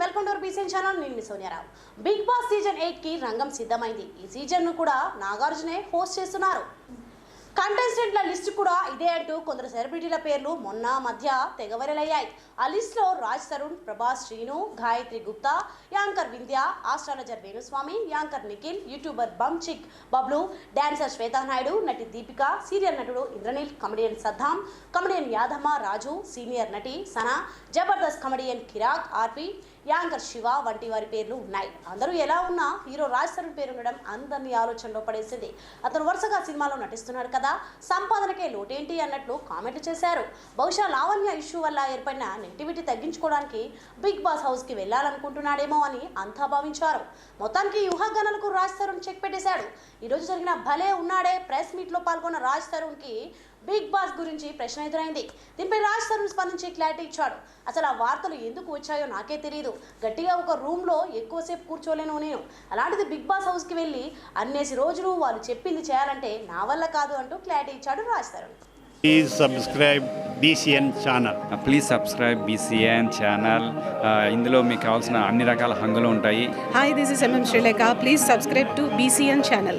BCN channel నేను Sonia Rao. Big boss season ఎయిట్కి రంగం సిద్ధమైంది. ఈ సీజన్ను కూడా నాగార్జునే హోస్ట్ చేస్తున్నారు. కంటెస్టెంట్ల లిస్ట్ కూడా ఇదే అంటూ కొందరు సెలబ్రిటీల పేర్లు మొన్న మధ్య తెగవరలయ్యాయి. ఆ లిస్ట్లో Raj Tarun Prabhas Srinu Gayatri Gupta anchor Vindhya astrologer Venuswamy anchor Nikhil youtuber Bunchik Bablu dancer Shweta Naidu నటి దీపిక సీరియల్ నటుడు Indraneel comedian Saddam comedian Yadamma Raju senior నటి సనా జబర్దస్త్ కమెడియన్ కిరాక్ ఆర్పి యాంకర్ శివ వంటి వారి పేర్లు ఉన్నాయి. అందరూ ఎలా ఉన్నా హీరో రాజ్ తరుణ్ పేరు ఉండడం అందరినీ ఆలోచనలో పడేసింది. అతను వరుసగా సినిమాలో నటిస్తున్నాడు కదా. సంపాదనకే లోటేంటి అన్నట్లు కామెంట్లు చేశారు. బహుశా లావణ్య ఇష్యూ వల్ల ఏర్పడిన నెగిటివిటీ తగ్గించుకోవడానికి బిగ్ బాస్ హౌస్కి వెళ్ళాలనుకుంటున్నాడేమో అని అంతా భావించారు. మొత్తానికి ఈ ఊహాగానాలకు రాజ్ తరుణ్ చెక్ పెట్టేశాడు. ఈరోజు జరిగిన భలే ఉన్నాడే ప్రెస్ మీట్లో పాల్గొన్న రాజ్ తరుణ్కి బిగ్ బాస్ గురించి ప్రశ్న ఎదురైంది. దీనిపై రాజ్ తరుణ్ స్పందించి క్లారిటీ ఇచ్చాడు. అసలు ఆ వార్తలు ఎందుకు వచ్చాయో నాకే తెలియదు గట్టిగా ఒక రూమ్లో ఎక్కువసేపు కూర్చోలేను నేను. అలాంటిది బిగ్ బాస్ హౌస్కి వెళ్ళి అన్నేసి రోజులు వాళ్ళు చెప్పింది చేయాలంటే నా వల్ల కాదు అంటూ క్లారిటీ ఇచ్చాడు Raj Tarun Please subscribe BCN channel. Please subscribe BCN channel ఇందులో మీకు కావాల్సిన అన్ని రకాల హంగులు ఉంటాయి. This is MM Sri Lanka. Please subscribe to BCN channel.